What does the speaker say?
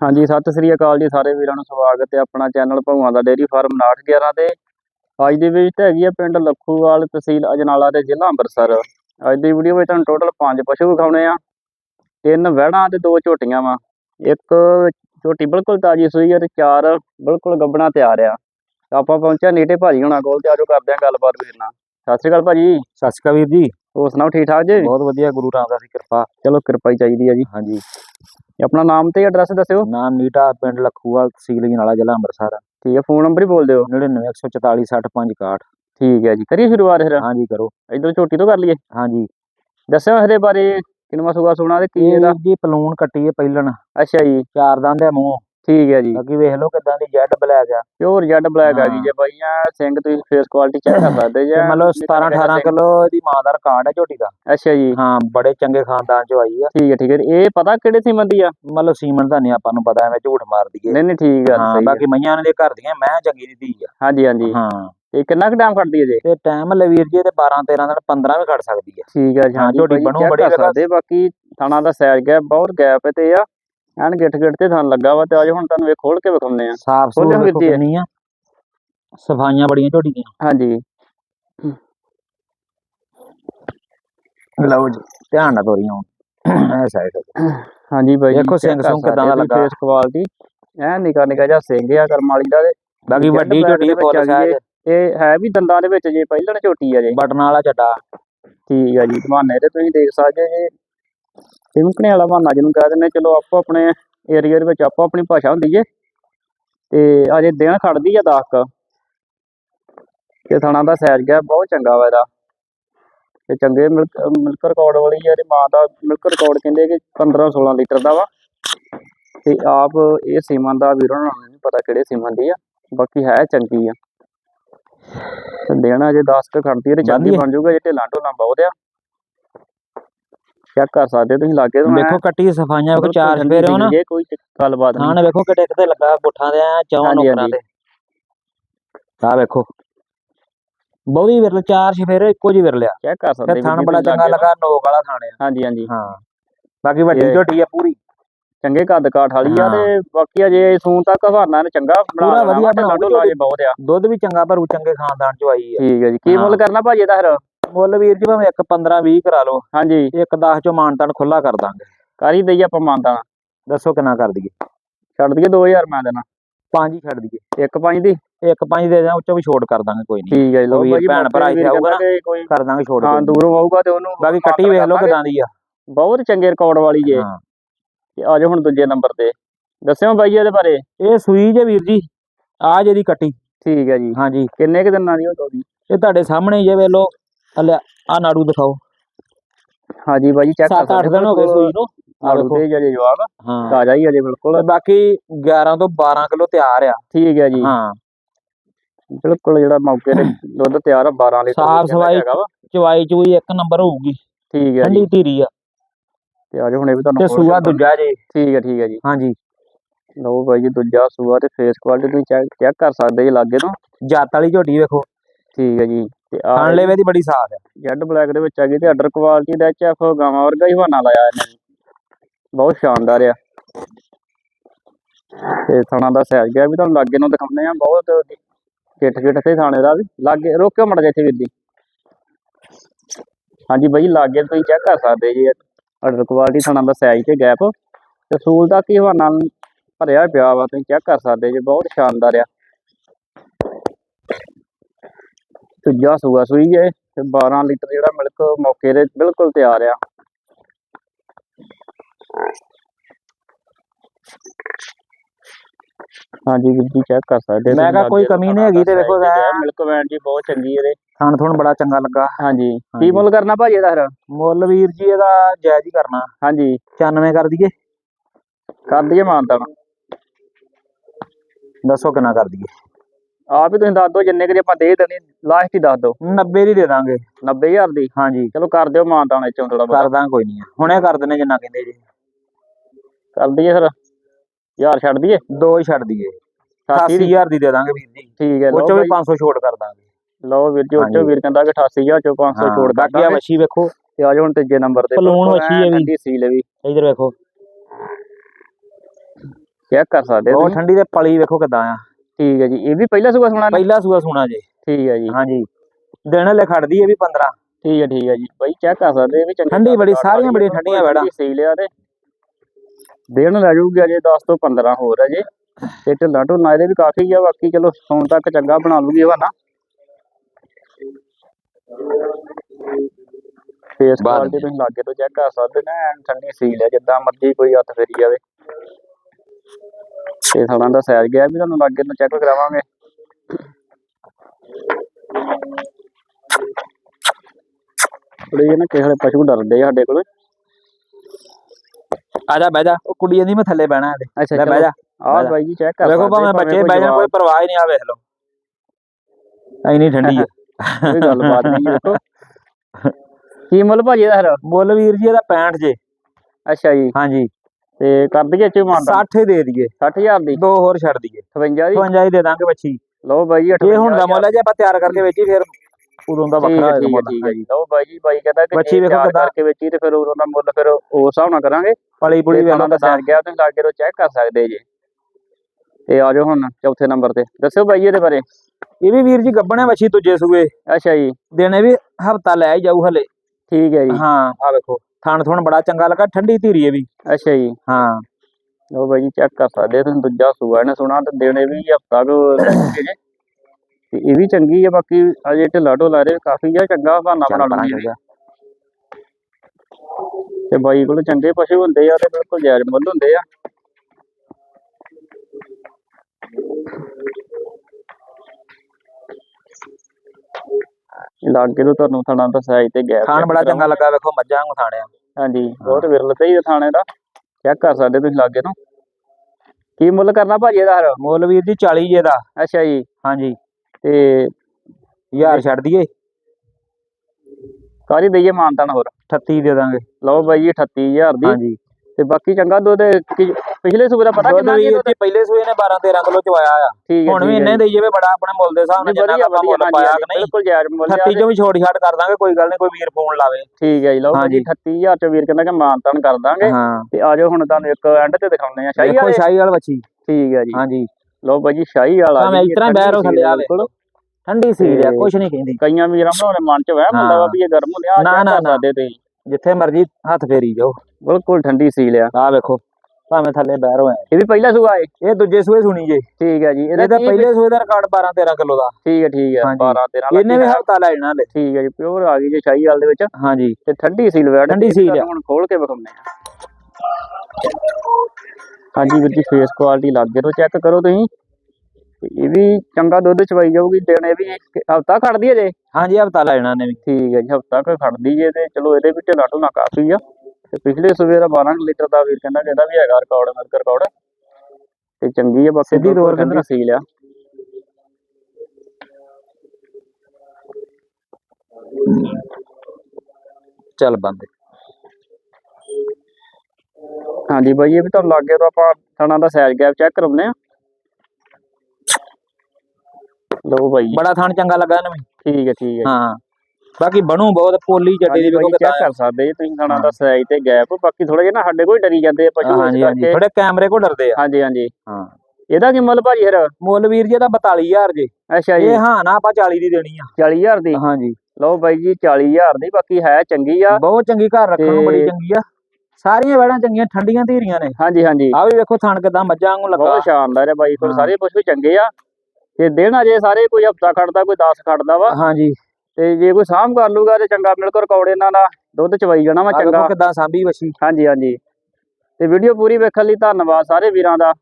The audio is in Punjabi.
ਹਾਂਜੀ, ਸਤਿ ਸ੍ਰੀ ਅਕਾਲ ਜੀ ਸਾਰੇ ਵੀਰਾਂ ਨੂੰ ਸਵਾਗਤ ਹੈ ਆਪਣਾ ਚੈਨਲ ਭਗਵਾਨ ਦਾ ਡੇਅਰੀ ਫਾਰਮ 911 ਤੇ। ਅੱਜ ਦੀ ਵਿਜ਼ਿਟ ਹੈਗੀ ਹੈ ਪਿੰਡ ਲੱਖੂਵਾਲ ਤਹਿਸੀਲ ਅਜਨਾਲਾ ਤੇ ਜ਼ਿਲ੍ਹਾ ਅੰਮ੍ਰਿਤਸਰ। ਅੱਜ ਦੀ ਵੀਡੀਓ ਵਿੱਚ ਤੁਹਾਨੂੰ ਟੋਟਲ 5 ਪਸ਼ੂ ਵਿਖਾਉਣੇ ਆ। ਤਿੰਨ ਵਹਿੜਾਂ ਤੇ ਦੋ ਝੋਟੀਆਂ ਵਾ। ਇੱਕ ਝੋਟੀ ਬਿਲਕੁਲ ਤਾਜੀ ਸੂਈ ਹੈ ਤੇ ਚਾਰ ਬਿਲਕੁਲ ਗੱਬਣਾ ਤਿਆਰ ਆ। ਆਪਾਂ ਪਹੁੰਚਿਆ ਨੇੜੇ ਭਾਜੀ ਹੁਣਾਂ ਕੋਲ ਤੇ ਆਜੋ ਕਰਦੇ ਆ ਗੱਲਬਾਤ ਵੀਰ ਨਾਲ। ਸਤਿ ਸ੍ਰੀ ਅਕਾਲ ਭਾਜੀ। ਸਤਿ ਸ਼੍ਰੀ ਅਕਾਲ ਵੀਰ ਜੀ। ਹੋਰ ਸੁਣਾਓ ਠੀਕ ਠਾਕ ਜੀ? ਬਹੁਤ ਵਧੀਆ ਗੁਰੂ ਰਾਮਦਾਸ ਦੀ ਕਿਰਪਾ ਚਲੋ ਕਿਰਪਾ ਹੀ ਚਾਹੀਦੀ ਆ ਜੀ। ਹਾਂਜੀ। ਆਪਣਾ ਨਾਮ ਤੇ ਐਡਰੈਸ ਦੱਸਿਓ। ਨਾਮ ਨੀਟਾ ਪਿੰਡ ਲੱਖੂਵਾਲ ਤਹਿਸੀਲ ਜਨਾਲਾ ਜ਼ਿਲ੍ਹਾ ਅੰਮ੍ਰਿਤਸਰ। ਠੀਕ ਹੈ ਫੋਨ ਨੰਬਰ ਹੀ ਬੋਲ ਦਿਓ। 991446 6561 ਠੀਕ ਹੈ ਜੀ ਕਰੀਏ ਸ਼ੁਰੂਆਤ ਫਿਰ। ਹਾਂਜੀ ਕਰੋ। ਇਧਰ ਝੋਟੀ ਤੋਂ ਕਰ ਲਈਏ। ਹਾਂਜੀ। ਦੱਸਿਓ ਇਹਦੇ ਬਾਰੇ ਕਿੰਨਵਾਂ ਸੁਗਾ ਸੁਣਾ ਤੇ ਕੀ ਇਹ ਇਹਦਾ ਜੀ ਪਲੂਣ ਕੱਟੀ ਹੈ ਪਹਿਲਣ। ਅੱਛਾ ਜੀ। ਚਾਰ ਦੰਦ ਹੈ ਮੂੰਹ। ਠੀਕ ਹੈ ਜੀ। ਬਾਕੀ ਵੇਖ ਲਓ ਕਿਦਾਂ ਦੀ ਜੈਡ ਬਲੈਕ ਆ। ਪਿਓਰ ਜੈਡ ਬਲੈਕ ਆ ਹਾਂ। ਜੇ ਬਾਈਆਂ ਸਿੰਘ ਤੁਸੀਂ ਫੇਸ ਕੁਆਲਿਟੀ ਚੈੱਕ ਕਰ ਸਕਦੇ ਜੇ। ਮਤਲਬ 17 18 ਕਿਲੋ ਦੀ ਮਾਂ ਦਾ ਰਿਕਾਰਡ ਹੈ ਝੋਟੀ ਦਾ। ਅੱਛਾ ਜੀ। ਹਾਂ ਬੜੇ ਚੰਗੇ ਖਾਨਦਾਨ ਚੋਂ ਆਈ ਆ। ਠੀਕ ਹੈ ਠੀਕ ਹੈ। ਇਹ ਪਤਾ ਕਿਹੜੇ ਸੀ ਮੰਦੀ ਆ? ਮਤਲਬ ਸੀਮਨ ਦਾ ਨਹੀਂ ਆਪਾਂ ਨੂੰ ਪਤਾ ਐਵੇਂ ਝੂਠ ਮਾਰ ਦਈਏ। ਨਹੀਂ ਨਹੀਂ ਠੀਕ ਆ ਹਾਂ ਸਹੀ। ਬਾਕੀ ਮਈਆਂ ਦੇ ਘਰ ਦੀਆਂ ਮੈਂ ਚੰਗੀ ਦੀ ਧੀ ਆ। ਹਾਂਜੀ ਹਾਂਜੀ। ਹਾਂ। ਇਹ ਕਿੰਨਾ ਕੁ ਟਾਈਮ ਖੜਦੀ ਹੈ ਜੇ? ਤੇ ਟਾਈਮ ਲਵੀਰ ਜੀ ਤੇ 12 13 ਦਿਨ 15 ਵੀ ਖੜ ਸਕਦੀ ਹੈ ਠੀਕ ਹੈ ਜੀ ਹਾਂ, ਝੋਟੀ ਬਣੂ ਬੜੀ ਕਰ। ਸਕਦੇ ਬਾਕੀ ਥਾਣਾ ਦਾ ਸਾਈਜ਼ ਗੈਪ ਬਹੁਤ ਗੈਪ ਤੇ ਆ। ਐਨ ਗਿੱਠ ਗਿੱਠ ਤੇ ਥਣ ਲੱਗਾ ਵਾ ਤੇ ਅੱਜ ਹੁਣ ਤੁਹਾਨੂੰ ਇਹ ਖੋਲ ਕੇ ਵਿਖਾਉਂਦੇ ਆ ਸਾਫ਼ ਸੁਥਰਾ ਵੀਰ ਜੀ। ਕਿੰਨੀ ਆ ਸਫਾਈਆਂ ਬੜੀਆਂ ਝੋਟੀ ਦੀਆਂ ਹਾਂਜੀ। ਲਓ ਜੀ ਧਿਆਨ ਨਾਲ ਤੋਰੀਆਂ ਐ ਸਾਈਡ ਹਾਂਜੀ ਬਾਈ ਦੇਖੋ ਸਿੰਘ ਸੁੰਘ ਕਿੱਦਾਂ ਦਾ ਲੱਗਾ। ਫੇਸ ਕੁਆਲਿਟੀ ਐਨ ਨਿਕਾ ਨਿਕਾ ਜਿਹਾ ਸਿੰਘ ਆ ਕਰਮ ਵਾਲੀ ਦਾ ਬਾਕੀ ਵੱਡੀ ਝੋਟੀ ਫੁੱਲ ਸਾਈਜ਼ ਇਹ ਹੈ ਵੀ ਦੰਦਾਂ ਦੇ ਵਿੱਚ ਜੇ ਪਹਿਲਣ ਝੋਟੀ ਆ ਜੇ। ਬਟਨ ਵਾਲਾ ਚੱਡਾ। ਠੀਕ ਆ ਜੀ ਬਹਾਨੇ ਤੇ ਤੁਸੀਂ ਦੇਖ ਸਕਦੇ ਜੇ। ਟਿਮਕਣੇ ਵਾਲਾ ਬਹਾਨਾ ਜਿਹਨੂੰ ਕਹਿ ਦਿੰਦੇ ਚਲੋ ਆਪੋ ਆਪਣੇ ਏਰੀਆ ਦੇ ਵਿੱਚ ਆਪੋ ਆਪਣੀ ਭਾਸ਼ਾ ਹੁੰਦੀ ਜੇ। ਤੇ ਅਜੇ ਦਿਨ ਖੜਦੀ ਆ 10 ਕ। ਤੇ ਥਣਾ ਦਾ ਸਾਈਜ਼ ਗਿਆ ਬਹੁਤ ਚੰਗਾ ਵਾ ਇਹਦਾ। ਤੇ ਚੰਗੇ ਮਿਲਕ ਮਿਲਕ ਰਿਕਾਰਡ ਵਾਲੀ ਆ ਤੇ ਮਾਂ ਦਾ ਮਿਲਕ ਰਿਕਾਰਡ ਕਹਿੰਦੇ ਕਿ 15 16 ਲੀਟਰ ਦਾ ਵਾ। ਤੇ ਆਪ ਇਹ ਸੀਮਨ ਦਾ ਵੀਰੋਂ ਨੂੰ ਨਹੀਂ ਪਤਾ ਕਿਹੜੇ ਸੀਮਨ ਦੀ ਆ। ਬਾਕੀ ਹੈ ਚੰਗੀ ਆ। ਤੇ ਦੇਣਾ ਜੇ 10 ਕ ਖੜਦੀ ਤੇ ਚੰਗੀ ਵਧੀਆ। ਬਣ ਜਾਊਗਾ ਜੇ ਢਿੱਲਾਂ ਢੋਲਾਂ ਬਹੁਤ ਆ। ਚੈੱਕ ਕਰ ਸਕਦੇ ਹੋ ਤੁਸੀਂ ਲਾਗੇ ਤੋਂ ਵੇਖੋ ਕੱਟੀ ਸਫਾਈਆਂ ਵੇਖੋ ਚਾਰ ਸਫੇਰੇ ਹੋ ਨਾ ਜੇ ਕੋਈ ਗੱਲਬਾਤ ਨਹੀਂ। ਥਾਣ ਵੇਖੋ ਕਿਤੇ ਕਿਤੇ ਲੱਗਾ ਪੁੱਠਾਂ ਦੇ ਆ ਚੌਂ ਨੁਕਰਾਂ। ਤੇ ਆ ਵੇਖੋ। ਬਹੁਤੀ ਵਿਰਲ ਚਾਰ ਸਫੇਰੇ ਇੱਕੋ ਜਿਹੀ ਵਿਰਲਿਆ ਚੈੱਕ ਕਰ ਸਕਦੇ ਥਣ ਜੀ ਬੜਾ ਚੰਗਾ ਲਾਗੇ ਨੋਕ ਵਾਲਾ ਥਾਣ। ਹਾਂਜੀ ਹਾਂਜੀ। ਹਾਂ। ਬਾਕੀ ਵੱਡੀ ਇਹ- ਝੋਟੀ ਆ ਪੂਰੀ। ਚੰਗੇ ਕੱਦ ਕਾਠ ਵਾਲੀ ਆ ਹਾਂ। ਤੇ ਬਾਕੀ ਅਜੇ ਸੂਨ ਤੱਕ ਹਵਾਨਾ ਨੇ ਚੰਗਾ ਬਣਾ ਪੂਰਾ ਲਾਜੇ ਬਹੁਤ ਆ। ਦੁੱਧ ਵੀ ਚੰਗਾ ਭਰੂ ਚੰਗੇ ਖਾਨਦਾਨ ਚੋਂ ਆਈ ਆ। ਠੀਕ ਹੈ ਜੀ। ਕੀ ਮੁੱਲ ਹਾਂ। ਕਰਨਾ ਭਾਜੀ ਇਹਦਾ ਫਿਰ? ਮੁੱਲ ਵੀਰ ਜੀ ਭਾਵੇਂ ਇੱਕ 15 20 ਕਰਾ ਲਓ। ਹਾਂਜੀ ਇੱਕ 10 ਚੋਂ ਮਾਨਤਾਨ ਖੁੱਲਾ ਕਰ ਦਾਂਗੇ। ਕਰ ਹੀ ਦਈਏ ਆਪਾਂ ਮੰਨਦਾ ਦੱਸੋ ਕਿੰਨਾ ਕਰ ਦਈਏ। ਛੱਡ ਦਈਏ 2000 ਮੈਂ ਦੇਣਾ। ਪੰਜ ਹੀ ਛੱਡ ਦਈਏ। ਇੱਕ ਪੰਜ ਦੀ? ਇੱਕ ਪੰਜ ਦੇ ਦਾਂ ਉੱਚੋਂ ਵੀ ਛੋਟ ਕਰ ਦਾਂਗੇ ਕੋਈ ਨਹੀਂ ਠੀਕ ਹੈ ਜੀ ਲਓ ਵੀਰ ਭੈਣ ਭਰਾ ਇੱਥੇ ਆਊਗਾ ਕਰ ਦਾਂਗੇ ਛੋਟ ਹਾਂ। ਦੂਰੋਂ ਆਊਗਾ ਤੇ ਉਹਨੂੰ ਬਾਕੀ ਕੱਟੀ ਵੇਖ ਲਓ ਕਿਦਾਂ ਦੀ ਆ। ਬਹੁਤ ਚੰਗੇ ਰਿਕਾਰਡ ਵਾਲੀ ਜੇ। ਹਾਂ। ਤੇ ਆਜੋ ਹੁਣ ਦੂਜੇ ਨੰਬਰ ਤੇ। ਦੱਸਿਓ ਬਾਈ ਇਹਦੇ ਬਾਰੇ। ਇਹ ਸੂਈ ਜੇ ਵੀਰ ਜੀ। ਆ ਜਿਹਦੀ ਕੱਟੀ ਠੀਕ ਹੈ ਜੀ। ਹਾਂਜੀ। ਕਿੰਨੇ ਕੁ ਦਿਨਾਂ ਦੀ ਹੋ ਦੋਗੀ ਇਹ ਤੁਹਾਡੇ ਸਾਹਮਣੇ ਹੀ ਜੇ ਵੇਖ ਲਓ। ਹਲੇ ਆ ਨਾੜੂ ਦਿਖਾਓ। ਹਾਂਜੀ ਬਾਈ ਚੈੱਕ ਕਰ 7-8 ਦਿਨ ਹੋ ਗਏ ਸੂਈ ਨੂੰ। ਆ ਆਲੂ ਵੇਖੋ ਤੇ ਜਿਹੜੇ ਜਵਾਬ ਹਾਂ। ਤਾਜ਼ਾ ਹੀ ਅਜੇ ਬਿਲਕੁਲ। ਤੇ ਬਾਕੀ 11 ਤੋਂ 12 ਕਿਲੋ ਤਿਆਰ ਆ। ਠੀਕ ਹੈ ਜੀ। ਹਾਂ। ਬਿਲਕੁਲ ਜਿਹੜਾ ਮੌਕੇ ਤੇ ਦੁੱਧ ਤਿਆਰ ਆ 12 ਲੀਟਰ ਸਾਫ਼ ਕਹਿੰਦਾ ਸਫ਼ਾਈ ਹੈਗਾ ਵਾ। ਚਵਾਈ ਚੂਈ ਇੱਕ ਨੰਬਰ ਹੋਊਗੀ। ਠੀਕ ਹੈ ਠੰਡੀ ਜੀ। ਧੀਰੀ ਆ। ਤੇ ਆਜੋ ਹੁਣ ਇਹ ਵੀ ਤੁਹਾਨੂੰ ਤੇ ਖੋਲ ਕੇ ਸੂਆ ਦਿਖਾਉਂਦੇ। ਦੂਜਾ ਜੇ। ਠੀਕ ਹੈ ਠੀਕ ਹੈ ਜੀ। ਹਾਂਜੀ। ਲਓ ਬਾਈ ਜੀ ਦੂਜਾ ਸੂਆ ਤੇ ਫੇਸ ਕੁਆਲਿਟੀ ਤੁਸੀਂ ਚੈੱਕ ਚੈੱਕ ਕਰ ਸਕਦੇ ਜੀ ਲਾਗੇ ਤੋਂ। ਜੱਤ ਵਾਲੀ ਝੋਟੀ ਵੇਖੋ। ਠੀਕ ਹੈ ਜੀ। ਤੇ ਆ ਖਾਣ ਲੈਵੇ ਦੀ ਬੜੀ ਸਾਫ਼ ਆ। ਜੈਡ ਬਲੈਕ ਦੇ ਵਿੱਚ ਆ ਗਈ ਤੇ ਆਰਡਰ ਕੁਆਲਿਟੀ ਦਾ ਐਚਐਫ ਗਾਵਾਂ ਵਰਗਾ ਹੀ ਹਵਾਨਾ ਲਾਇਆ ਇਹਨਾਂ। ਬਹੁਤ ਸ਼ਾਨਦਾਰ ਆ। ਤੇ ਥਣਾ ਦਾ ਸਾਈਜ਼ ਗਿਆ ਵੀ ਤੁਹਾਨੂੰ ਲਾਗੇ ਨੂੰ ਦਿਖਾਉਂਦੇ ਆ ਬਹੁਤ ਗਿੱਠ ਗਿੱਠ ਤੇ ਥਾਣੇ ਦਾ ਵੀ। ਲਾਗੇ ਰੋਕਿਓ ਮੜ ਜਾ ਇੱਥੇ ਵੀਰ ਜੀ। ਹਾਂਜੀ ਬਾਈ ਲਾਗੇ ਤੁਸੀਂ ਚੈੱਕ ਕਰ ਸਕਦੇ ਜੀ। ਆਰਡਰ ਕੁਆਲਿਟੀ ਥਣਾ ਦਾ ਸਾਈਜ਼ ਤੇ ਗੈਪ ਤੇ ਸੂਲ ਦਾ ਕੀ ਹਵਾਨਾ ਭਰਿਆ ਪਿਆ ਵਾ ਤੁਸੀਂ ਚੈੱਕ ਕਰ ਸਕਦੇ ਜੀ। ਬਹੁਤ ਸ਼ਾਨਦਾਰ ਆ। ਦੂਜਾ ਸੂਆ ਸੂਈ ਹੈ ਤੇ 12 ਲੀਟਰ ਜਿਹੜਾ ਮਿਲਕ ਮੌਕੇ ਦੇ ਬਿਲਕੁਲ ਤਿਆਰ ਆ। ਹਾਂਜੀ ਵੀਰ ਜੀ ਚੈੱਕ ਕਰ ਸਕਦੇ ਮੈਂ ਕਿਹਾ ਕੋਈ ਕਮੀ ਨਹੀਂ ਹੈਗੀ ਤੇ ਐਂ। ਮਿਲਕ ਵੈਨ ਜੀ ਬਹੁਤ ਚੰਗੀ ਇਹਦੇ। ਖਾਣ ਥੋਣ ਬੜਾ ਚੰਗਾ ਲੱਗਾ। ਹਾਂਜੀ। ਕੀ। ਮੁੱਲ ਕਰਨਾ ਭਾਜੀ ਇਹਦਾ ਫਿਰ? ਮੁੱਲ ਵੀਰ ਜੀ ਇਹਦਾ ਜਾਇਜ਼ ਹੀ ਕਰਨਾ। ਹਾਂਜੀ। 95 ਕਰ ਦਈਏ। ਕਰ ਦਈਏ ਮਾਨਤਾਨ। ਦੱਸੋ ਕਿੰਨਾ ਕਰ ਦਈਏ। ਆਪ ਹੀ ਤੁਸੀਂ ਦੱਸ ਦਿਓ ਜਿੰਨੇ ਕੁ ਆਪਾਂ ਦੇ ਦੇਣੀ ਲਾਸਟ ਹੀ ਦੱਸ ਦਿਓ। 90 ਦੀ ਦੇ ਦਾਂਗੇ। 90000 ਦੀ? ਹਾਂਜੀ। ਚਲੋ ਕਰ ਦਿਓ ਮਾਨਤਾਨ ਇੱਚੋਂ ਥੋੜਾ ਬਹੁਤ। ਕਰ ਦਾਂ ਕੋਈ ਨਹੀਂ ਹੁਣੇ ਕਰ ਦਿੰਨੇ ਜਿੰਨਾ ਕਹਿੰਦੇ ਜੀ। ਕਰ ਦਈਏ ਫਿਰ। ਯਾਰ ਛੱਡ ਦਈਏ? ਦੋ ਹੀ ਛੱਡ ਦਈਏ। 88 ਦੀ? 80000 ਦੀ ਦੇ ਦਾਂਗੇ ਵੀਰ ਜੀ। ਠੀਕ ਹੈ ਉਹ ਚੋਂ ਵੀ ਭਾਈ 500 ਛੋਟ ਕਰ ਦਾਂਗੇ। ਲਓ ਵੀਰ ਜੀ ਉਹ ਚੋਂ ਹਾਂਜੀ। ਵੀਰ ਕਹਿੰਦਾ ਕਿ 88000 ਚੋਂ 500 ਹਾਂ, ਛੋੜ ਬਾਕੀ ਆ ਕਰਦਾ ਮੱਛੀ ਵੇਖੋ। ਤੇ ਆਜੋ ਹੁਣ ਤੀਜੇ ਨੰਬਰ ਤੇ। ਪਲੂਣ ਵੱਛੀ ਹੈ ਵੀ। ਸੀਲ ਵੀ। ਇਧਰ ਵੇਖੋ। ਚੈੱਕ ਕਰ ਸਕਦੇ ਹੋ ਠੰਡੀ ਤੇ ਪਲੀ ਵੇਖੋ ਕਿਦਾਂ ਆ। ਠੀਕ ਹੈ ਜੀ ਇਹ ਵੀ ਪਹਿਲਾ ਸੂਆ ਸੁਣਾ ਪਹਿਲਾ ਸੂਆ ਸੋਣਾ ਜੇ। ਠੀਕ ਹੈ ਜੀ। ਹਾਂਜੀ। ਦਿਨ ਲੈ ਖੜਦੀ ਇਹ ਵੀ 15 ਠੀਕ ਹੈ ਠੀਕ ਹੈ ਜੀ। ਬਾਈ ਚੈੱਕ ਕਰ ਸਕਦੇ ਇਹ ਵੀ ਚੰਗੀ ਠੰਡੀ ਬੜੀ, ਸਾਰੀਆਂ ਬੜੀਆਂ ਠੰਡੀਆਂ ਵੈੜਾਂ। ਸੀ ਲਿਆ ਤੇ। ਦੇਣ ਲੈ ਜਾਊਗੀ ਅਜੇ 10 ਤੋਂ 15 ਹੋਰ ਅਜੇ ਤੇ ਢਿੱਲਾ ਢੁੱਲਾ ਇਹਦੇ ਵੀ ਕਾਫੀ ਆ ਬਾਕੀ ਚਲੋ ਸੌਣ ਤੱਕ ਚੰਗਾ ਬਣਾ ਲੂਗੀ ਇਹ ਨਾ ਫੇਸ ਕੁਆਲਿਟੀ ਤੁਸੀਂ ਲਾਗੇ ਤੋਂ ਚੈੱਕ ਕਰ ਸਕਦੇ ਨੇ ਠੰਡੀ ਸੀਲ ਹੈ ਜਿੱਦਾਂ ਮਰਜ਼ੀ ਕੋਈ ਹੱਥ ਫੇਰੀ ਜਾਵੇ। ਤੇ ਥੋੜਾ ਦਾ ਸਾਈਜ਼ ਗਿਆ ਵੀ ਤੁਹਾਨੂੰ ਲਾਗੇ ਤੋਂ ਚੈੱਕ ਕਰਾਵਾਂਗੇ। ਥੋੜੇ ਜਿਹੇ ਨਾ ਕਿਸੇ ਵੇਲੇ ਪਸ਼ੂ ਡਰਦੇ ਆ ਸਾਡੇ ਕੋਲ। ਆ ਜਾ ਬਹਿ ਜਾ। ਉਹ ਕੁੜੀ ਕਹਿੰਦੀ ਮੈਂ ਥੱਲੇ ਬਹਿਣਾ ਇਹਦੇ ਅੱਛਾ ਲੈ ਬਹਿ ਜਾ। ਆਹ ਬਹਿ ਜਾ। ਬਾਈ ਜੀ ਚੈੱਕ ਕਰ ਸਕਦੇ ਭਾਵੇਂ ਬੱਚੇ ਬਹਿ ਜਾਣ ਕੋਈ ਪਰਵਾਹ ਹੀ ਨਹੀਂ ਆ ਵੇਖ ਲਓ। ਐਨੀ ਠੰਡੀ ਆ। ਕੋਈ ਗੱਲਬਾਤ ਨਹੀਂ ਦੇਖੋ ਕੀ ਮੁੱਲ ਭਾਜੀ ਇਹਦਾ ਫਿਰ? ਮੁੱਲ ਵੀਰ ਜੀ ਇਹਦਾ 65 ਜੇ। ਅੱਛਾ ਜੀ। ਹਾਂਜੀ। ਤੇ ਕਰ ਦਈਏ ਚ ਮਾਨਦਾ 60 ਦੇ ਦਈਏ। 60000 ਦੀ? ਦੋ ਹੋਰ ਛੱਡ ਦਈਏ। 58 ਦੀ? 55 ਹੀ ਦੇ ਦਾਂਗੇ ਬੱਚੀ। ਲਓ ਬਾਈ ਜੀ ਇਹ ਹੁਣ ਦਾ ਮੁੱਲ ਹੈ ਜੇ ਆਪਾਂ ਤਿਆਰ ਕਰਕੇ ਵੇਚੀ ਫਿਰ ਉਦੋਂ ਦਾ ਵੱਖਰਾ ਹੈ ਮੁੱਲ। ਠੀਕ ਹੈ। ਜੀ ਲਓ ਬਾਈ ਜੀ ਬਾਈ ਕਹਿੰਦਾ ਕਿ ਬੱਚੀ ਵੇਖੋ ਤਿਆਰ ਕਿੱਦਾਂ- ਕਰਕੇ ਵੇਚੀ ਤੇ ਫਿਰ ਉਦੋਂ ਦਾ ਮੁੱਲ ਫਿਰ ਉਸ ਹਿਸਾਬ ਨਾਲ ਕਰਾਂਗੇ। ਪਲੀ ਪੁਲੀ ਲਓ ਦਾ ਸਾਈਜ਼ ਗਿਆ ਤੁਸੀਂ ਲਾਗੇ ਤੋਂ ਚੈੱਕ ਕਰ ਸਕਦੇ ਜੀ। ਤੇ ਆ ਜਾਓ ਹੁਣ ਚੌਥੇ ਨੰਬਰ ਤੇ। ਦੱਸਿਓ ਬਾਈ ਇਹਦੇ ਬਾਰੇ। ਇਹ ਵੀ ਵੀਰ ਜੀ ਗੱਬਣੇ ਵੱਛੀ ਤੁਜੇ ਸੂਏ। ਅੱਛਾ ਜੀ। ਦੇਣੇ ਵੀ ਹਫਤਾ ਲੈ ਜਾਊ ਹਲੇ। ਠੀਕ ਹੈ ਜੀ। ਹਾਂ ਆ ਵੇਖੋ। ਥਣ ਥਣ ਬੜਾ ਚੰਗਾ ਲੱਗਾ ਠੰਡੀ ਧੀਰੀ ਇਹ ਵੀ। ਅੱਛਾ ਜੀ। ਹਾਂ। ਲਓ ਬਾਈ ਚੈੱਕ ਕਰ ਸਕਦੇ ਹੋ ਤੁਸੀਂ ਦੂਜਾ ਸੂਆ ਇਹਨੇ ਸੁਣਾ ਤੇ ਦੇਣੇ ਵੀ ਹਫਤਾ ਕੋ। ਤੇ ਇਹ ਵੀ ਚੰਗੀ ਹੈ ਬਾਕੀ ਅਜੇ ਢਿੱਲਾ ਢੋਲਾ ਇਹਦੇ ਕਾਫੀ ਆ ਚੰਗਾ ਬਹਾਨਾ ਬਣਾ ਲੂਗੀ। ਤੇ ਬਾਈ ਕੋਲ ਚੰਗੇ ਪਸ਼ੂ ਹੁੰਦੇ ਆ ਤੇ ਬਿਲਕੁਲ ਜਾਇਜ਼ ਮੁੱਲ ਹੁੰਦੇ ਆ। ਲਾਗੇ ਤੋਂ ਤੁਹਾਨੂੰ ਥਣਾ ਦਾ ਸਾਈਜ਼ ਤੇ ਗੈਪ ਥਾਣ ਬੜਾ ਚੰਗਾ ਲੱਗਾ ਵੇਖੋ ਮੱਝਾਂ ਵਾਂਗੂ ਥਾਣਿਆ ਹਾਂਜੀ ਬਹੁਤ ਵਿਰਲ ਤੇ ਹੀ ਥਾਣੇ ਦਾ। ਚੈੱਕ ਕਰ ਸਕਦੇ ਤੁਸੀਂ ਲਾਗੇ ਤੋਂ। ਕੀ ਮੁੱਲ ਕਰਨਾ ਭਾਜੀ ਇਹਦਾ ਫਿਰ ਮੁੱਲ ਵੀਰ ਜੀ 40 ਜੇ ਦਾ। ਅੱਛਾ ਜੀ। ਹਾਂਜੀ। ਤੇ ਹਜ਼ਾਰ ਛੱਡ ਦਈਏ। ਕਾਹਦੀ ਦਈਏ ਮਾਨਤਾਨ ਹੋਰ? 38 ਦੇ ਦਾਂਗੇ। ਲਓ ਬਾਈ ਜੀ 38000 ਦੀ। ਹਾਂਜੀ। ਤੇ ਬਾਕੀ ਚੰਗਾ ਦੁੱਧ ਪਿਛਲੇ ਸੂਬੇ ਦਾ ਪਤਾ ਕਿੰਨਾ ਜੀ ਜੀ ਪਹਿਲੇ ਸੂਏ ਨੇ 12 13 ਕਿਲੋ ਚਵਾਇਆ ਆ। ਹੁਣ ਵੀ ਇੰਨੇ ਦੇਈਏ ਵੀ ਬੜਾ ਆਪਣੇ ਮੁੱਲ ਦੇ ਹਿਸਾਬ ਨਾਲ ਜਿੰਨਾ ਆਪਾਂ ਮੁੱਲ ਪਾਇਆ ਕਿ ਨਹੀਂ। ਬਿਲਕੁਲ ਜਾਇਜ਼ ਮੁੱਲ ਆ 38 ਚੋਂ ਵੀ ਛੋਟ ਛਾਟ ਕਰ ਦਾਂਗੇ ਕੋਈ ਗੱਲ ਨਹੀਂ ਕੋਈ ਵੀਰ ਫੋਨ ਲਾਵੇ। ਠੀਕ ਹੈ ਜੀ ਲਓ ਜੀ। 38000 ਚ ਵੀਰ ਕਹਿੰਦਾ ਕਿ ਮਾਨਤਾਨ ਕਰ ਦਾਂਗੇ। ਤੇ ਆ ਜਾਓ ਹੁਣ ਤੁਹਾਨੂੰ ਇੱਕ ਐਂਡ ਤੇ ਦਿਖਾਉਂਦੇ ਆ ਸ਼ਾਹੀ ਵਾਲੇ। ਸ਼ਾਹੀ ਵਾਲ ਬੱਚੀ। ਠੀਕ ਹੈ ਜੀ। ਹਾਂਜੀ ਲਓ ਬਾਈ ਜੀ ਸ਼ਾਹੀ ਵਾਲਾ ਇਸ ਤਰ੍ਹਾਂ ਠੰਡੀ ਬੈਰੋ ਥੱਲੇ ਆਵੇ। ਬਿਲਕੁਲ। ਠੰਡੀ ਸੀਲ ਆ ਤੇ- ਕੁਛ ਨਹੀਂ ਕਹਿੰਦੀ। ਕਈਆਂ ਵੀਰਾਂ ਭਰਾਵਾਂ ਦੇ ਮਨ ਚ ਵਹਿਮ ਹੁੰਦਾ ਵਾ। ਵੀ ਇਹ ਗਰਮ ਹੁੰਦੇ ਆ ਨਾ, ਨਾ, ਨਾ। ਜਿੱਥੇ ਮਰਜ਼ੀ ਹੱਥ ਫੇਰੀ ਜਾਓ। ਬਿਲਕੁਲ ਠੰਡੀ ਸੀਲ ਆ। ਆ ਵੇਖੋ। ਭਾਵੇਂ ਥੱਲੇ ਬੈਰੋ ਹੈ ਇਹ ਵੀ ਪਹਿਲਾ ਸੂਆ ਹੈ ਇਹ ਦੂਜੇ ਸੂਏ ਸੁਣੀ ਜੇ। ਠੀਕ ਹੈ ਜੀ। ਇਹਦਾ ਪਹਿਲੇ ਸੂਏ ਦਾ ਰਿਕਾਰਡ 12 13 ਕਿਲੋ ਦਾ। ਠੀਕ ਹੈ ਠੀਕ ਹੈ ਹਾਂਜੀ। 12 13 ਇਹਨੇ ਵੀ ਹਫਤਾ ਲੈ ਜਾਣਾ ਹਲੇ। ਠੀਕ ਹੈ ਜੀ ਪਿਓਰ ਆ ਗਈ ਜੀ ਸ਼ਾਹੀ ਵਾਲ ਦੇ ਵਿੱਚ। ਹਾਂਜੀ। ਤੇ ਠੰਡੀ ਸੀਲ ਵੈੜ। ਠੰਡੀ ਸੀਲ। ਹੁਣ ਖੋਲ ਕੇ ਵਿਖਾਉਂਦੇ ਆ। ਹਾਂਜੀ ਵੀਰ ਜੀ ਫੇਸ ਕੁਆਲਿਟੀ ਲਾਗੇ ਤੋਂ ਚੈੱਕ ਕਰੋ ਤੁਸੀਂ। ਇਹ ਵੀ ਚੰਗਾ ਦੁੱਧ ਚਵਾਈ ਜਾਊਗੀ। ਦਿਨ ਇਹ ਵੀ ਹਫਤਾ ਖੜਦੀ ਹੈ ਜੇ। ਹਾਂਜੀ ਹਫਤਾ ਲੈ ਜਾਣਾ ਨੇ ਵੀ। ਠੀਕ ਹੈ ਜੀ ਹਫਤਾ ਕੁ ਖੜਦੀ ਜੇ ਤੇ ਚਲੋ ਇਹਦੇ ਵਿੱਚ ਢਿੱਲਾ ਢੁੱਲਾ ਕਾਫੀ ਆ। ਤੇ ਪਿਛਲੇ ਸਵੇਰ ਦਾ 12 ਲੀਟਰ ਦਾ ਵੀਰ ਕਹਿੰਦਾ ਕਿ ਇਹਦਾ ਵੀ ਹੈਗਾ ਰਿਕਾਰਡ ਮਿਲਕ ਰਿਕਾਰਡ ਤੇ ਚੰਗੀ ਹੈ ਬਾਕੀ ਸਿੱਧੀ ਬਿਲਕੁਲ ਤੋਰ ਠੰਡੀ ਸੀਲ ਆ। ਚੱਲ ਬੰਦ। ਹਾਂਜੀ ਬਾਈ ਇਹ ਵੀ ਤੁਹਾਨੂੰ ਲੱਗੇ ਤੋਂ ਆਪਾਂ ਥਣਾ ਦਾ ਸਾਈਜ਼ ਗੈਪ ਚੈੱਕ ਕਰਾਉਂਦੇ ਆ ਲਓ ਬਾਈ। ਬੜਾ ਥਣ ਚੰਗਾ ਲੱਗਾ ਇਹਨੂੰ ਵੀ। ਠੀਕ ਹੈ ਠੀਕ ਹੈ। ਹਾਂ। ਬਾਕੀ ਬਣੂ ਬਹੁਤ ਪੋਲੀ ਜੱਟੀ ਦੀ ਵੇਖੋ ਚੈੱਕ ਕਰ ਸਕਦੇ ਜੀ ਤੁਸੀਂ ਥਣਾ ਦਾ ਸਾਈਜ਼ ਤੇ ਗੈਪ ਬਾਕੀ ਥੋੜਾ ਜਿਹਾ ਨਾ ਸਾਡੇ ਕੋਈ ਡਰੀ ਜਾਂਦੇ ਆ ਪਸ਼ੂ ਹਾਂਜੀ ਹਾਂਜੀ। ਥੋੜੇ ਕੈਮਰੇ ਕੋ ਡਰਦੇ ਆ। ਹਾਂਜੀ ਹਾਂਜੀ। ਹਾਂ। ਇਹਦਾ ਕੀ ਮੁੱਲ ਭਾਜੀ ਫਿਰ? ਮੁੱਲ ਵੀਰ ਜੀ ਦਾ 42000 ਜੇ। ਅੱਛਾ ਜੀ। ਇਹ ਹਾਂ ਨਾ ਆਪਾਂ 40 ਦੀ ਦੇਣੀ ਆ। 40000 ਦੀ? ਹਾਂਜੀ। ਲਓ ਬਾਈ ਜੀ 40000 ਦੀ ਬਾਕੀ ਹੈ ਚੰਗੀ ਆ। ਬਹੁਤ ਚੰਗੀ ਘਰ ਰੱਖਣ ਨੂੰ ਬੜੀ ਚੰਗੀ ਆ। ਸਾਰੀਆਂ ਵੈੜਾਂ ਚੰਗੀਆਂ ਠੰਡੀਆਂ ਧੀਰੀਆਂ ਨੇ। ਹਾਂਜੀ ਹਾਂਜੀ। ਆ ਵੀ ਵੇਖੋ ਥਣ ਕਿਦਾਂ ਮੱਝਾਂ ਵਾਂਗੂ ਲੱਗਾ। ਬਹੁਤ ਸ਼ਾਨਦਾਰ ਹੈ ਬਾਈ ਕੋਲ। ਸਾਰੇ ਪਸ਼ੂ ਚੰਗੇ ਆ। ਤੇ ਦੇਣ ਅਜੇ ਸਾਰੇ ਕੋਈ ਹਫਤਾ ਖੜਦਾ ਕੋਈ 10 ਖੜਦਾ ਵਾ। ਹਾਂਜੀ। ਤੇ ਜੇ ਕੋਈ ਸਾਂਭ ਕਰ ਲੂਗਾ ਤੇ ਚੰਗਾ ਮਿਲ ਕੇ ਰਿਕਾਰਡ ਇਹਨਾਂ ਦਾ ਦੁੱਧ ਚਵਾਈ ਜਾਣਾ ਵਾ ਚੰਗਾ। ਕਿਦਾਂ ਸਾਂਭੀ ਵਛੀ ਹਾਂਜੀ ਹਾਂਜੀ। ਤੇ ਵੀਡੀਓ ਪੂਰੀ ਵੇਖਣ ਲਈ ਧੰਨਵਾਦ ਸਾਰੇ ਵੀਰਾਂ ਦਾ।